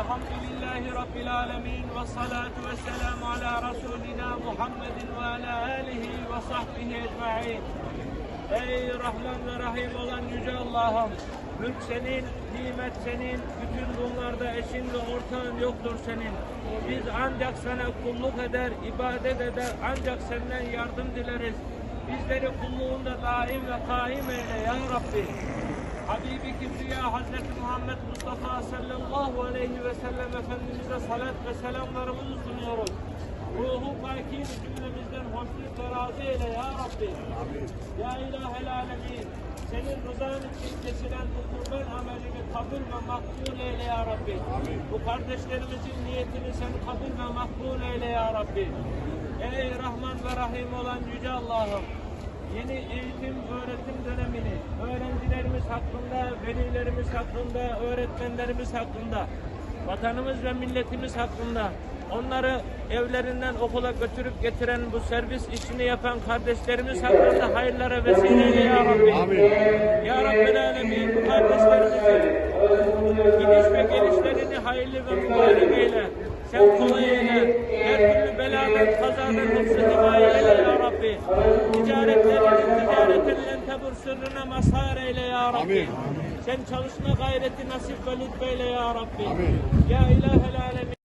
Elhamdülillahi Rabbil alemin ve salatu ve selamu ala Resulina Muhammedin ve ala alihi ve sahbihi ecma'in. Ey Rahman ve Rahim olan Yüce Allah'ım, mülk senin, nimet senin, bütün bunlarda eşin ve ortağın yoktur senin. Biz ancak sana kulluk eder, ibadet eder, ancak senden yardım dileriz. Bizleri kulluğunda daim ve kaim eyle ya Rabbi. Habibi Kibriya Hazreti Muhammed Mustafa aleyhi ve sellem Efendimiz'e salat ve selamlarımızı sunuyoruz. Ruhu pakini cümlemizden hoşnut ve razı eyle ya Rabbi. Ya ilahel alemin. Senin rızan için kesilen bu kurban amelini kabul ve makbul eyle ya Rabbi. Bu kardeşlerimizin niyetini sen kabul ve makbul eyle ya Rabbi. Ey Rahman ve Rahim olan Yüce Allah'ım. Yeni eğitim öğretim dönemini öğrencilerimiz hakkında, velilerimiz hakkında, öğretmenlerimiz hakkında, vatanımız ve milletimiz hakkında, onları evlerinden okula götürüp getiren bu servis işini yapan kardeşlerimiz hakkında hayırlara vesile eyle ya Rabbi. Ya Rabbel Alemin bu kardeşlerimizin gidiş ve gelişlerini hayırlı ve mübarek eyle. Sen kolay eyle. Her türlü beladan, kazadan hepsi himaye eyle ya Rabbi. Ticaretlerinin, ticaretinin tebur sırrına mazhar eyle ya Rabbi. Sen çalışma gayreti nasip ve lütfeyle ya Rabbi. Ya ilahel alemin.